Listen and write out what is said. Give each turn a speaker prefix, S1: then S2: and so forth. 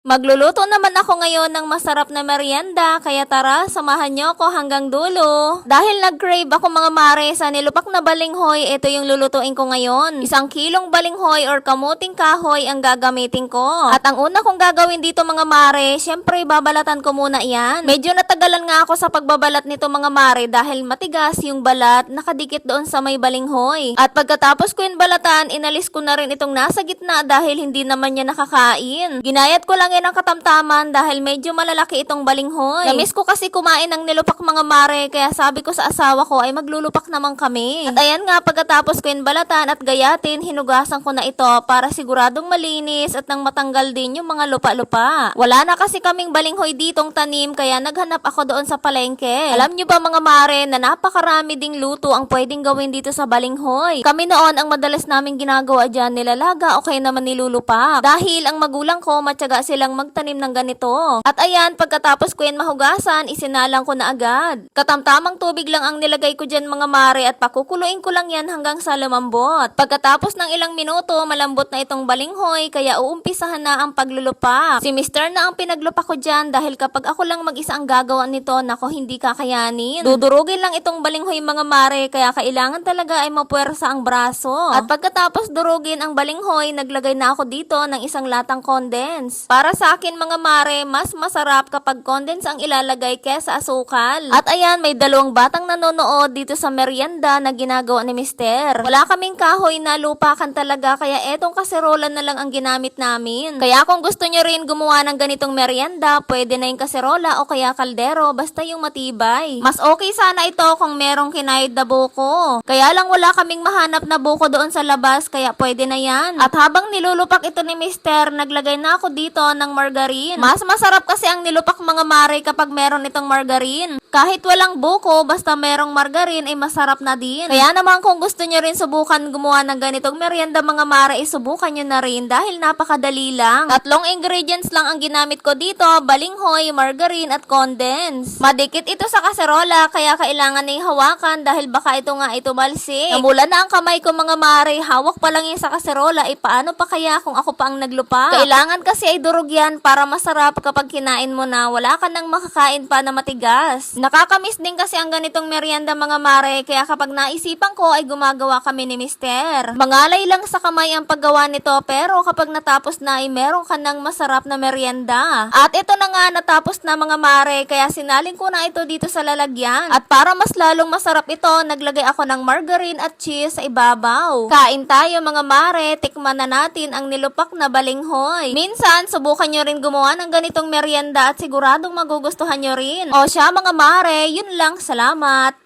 S1: Magluluto naman ako ngayon ng masarap na merienda, kaya tara, samahan niyo ako hanggang dulo. Dahil nag-crave ako mga mare sa nilupak na balinghoy, ito yung lulutuin ko ngayon. Isang kilong balinghoy or kamuting kahoy ang gagamitin ko. At ang una kong gagawin dito mga mare, syempre babalatan ko muna yan. Medyo natagalan nga ako sa pagbabalat nito mga mare dahil matigas yung balat nakadikit doon sa may balinghoy. At pagkatapos ko yung balatan, inalis ko na rin itong nasa gitna dahil hindi naman niya nakakain. Ginayat ko lang yan ang katamtaman dahil medyo malalaki itong balinghoy. Namiss ko kasi kumain ng nilupak mga mare kaya sabi ko sa asawa ko ay maglulupak naman kami. At ayan nga pagkatapos ko yung balatan at gayatin, hinugasan ko na ito para siguradong malinis at nang matanggal din yung mga lupa-lupa. Wala na kasi kaming balinghoy ditong tanim kaya naghanap ako doon sa palengke. Alam nyo ba mga mare na napakarami ding luto ang pwedeng gawin dito sa balinghoy. Kami noon ang madalas naming ginagawa dyan nilalaga o kaya naman nilulupa. Dahil ang magulang ko matyaga silang magtanim ng ganito. At ayan, pagkatapos ko yan mahugasan, isinalang ko na agad. Katamtamang tubig lang ang nilagay ko dyan mga mare at pakukuluin ko lang yan hanggang sa lumambot. Pagkatapos ng ilang minuto, malambot na itong balinghoy kaya uumpisahan na ang paglulupak. Si Mr. na ang pinaglupak ko dyan dahil kapag ako lang mag-isa ang gagawa nito, nako hindi kakayanin. Dudurugin lang itong balinghoy mga mare kaya kailangan talaga ay mapuwersa ang braso. At pagkatapos durugin ang balinghoy, naglagay na ako dito ng isang latang condense. Para sa akin mga mare, mas masarap kapag condense ang ilalagay kesa asukal. At ayan, may dalawang batang nanonood dito sa merienda na ginagawa ni Mister. Wala kaming kahoy na lupakan talaga kaya etong kaserola na lang ang ginamit namin. Kaya kung gusto nyo rin gumawa ng ganitong merienda, pwede na yung kaserola o kaya kaldero basta yung matibay. Mas okay sana ito kung merong kinayod na buko. Kaya lang wala kaming mahanap na buko doon sa labas kaya pwede na yan. At habang nilulupak ito ni Mister, naglagay na ako dito ng margarine. Mas masarap kasi ang nilupak mga mare kapag meron itong margarine. Kahit walang buko, basta merong margarine ay masarap na din. Kaya naman kung gusto nyo rin subukan gumawa ng ganitong merienda mga mare, isubukan nyo na rin dahil napakadali lang. Tatlong ingredients lang ang ginamit ko dito, balinghoy, margarine at condense. Madikit ito sa kaserola kaya kailangan na hawakan dahil baka ito nga ito balsik. Namula na ang kamay ko mga mare, hawak pa lang yan sa kaserola, eh paano pa kaya kung ako pa ang naglupa? Kailangan kasi ay durog yan para masarap kapag kinain mo na wala ka nang makakain pa na matigas. Nakakamiss din kasi ang ganitong merienda mga mare, kaya kapag naisipan ko ay gumagawa kami ni Mister. Mangalay lang sa kamay ang paggawa nito pero kapag natapos na ay meron ka ng masarap na merienda. At ito na nga natapos na mga mare, kaya sinaling ko na ito dito sa lalagyan. At para mas lalong masarap ito, naglagay ako ng margarine at cheese sa ibabaw. Kain tayo mga mare, tikman na natin ang nilupak na balinghoy. Minsan, subukan nyo rin gumawa ng ganitong merienda at siguradong magugustuhan nyo rin. O siya mga mare, yun lang, salamat.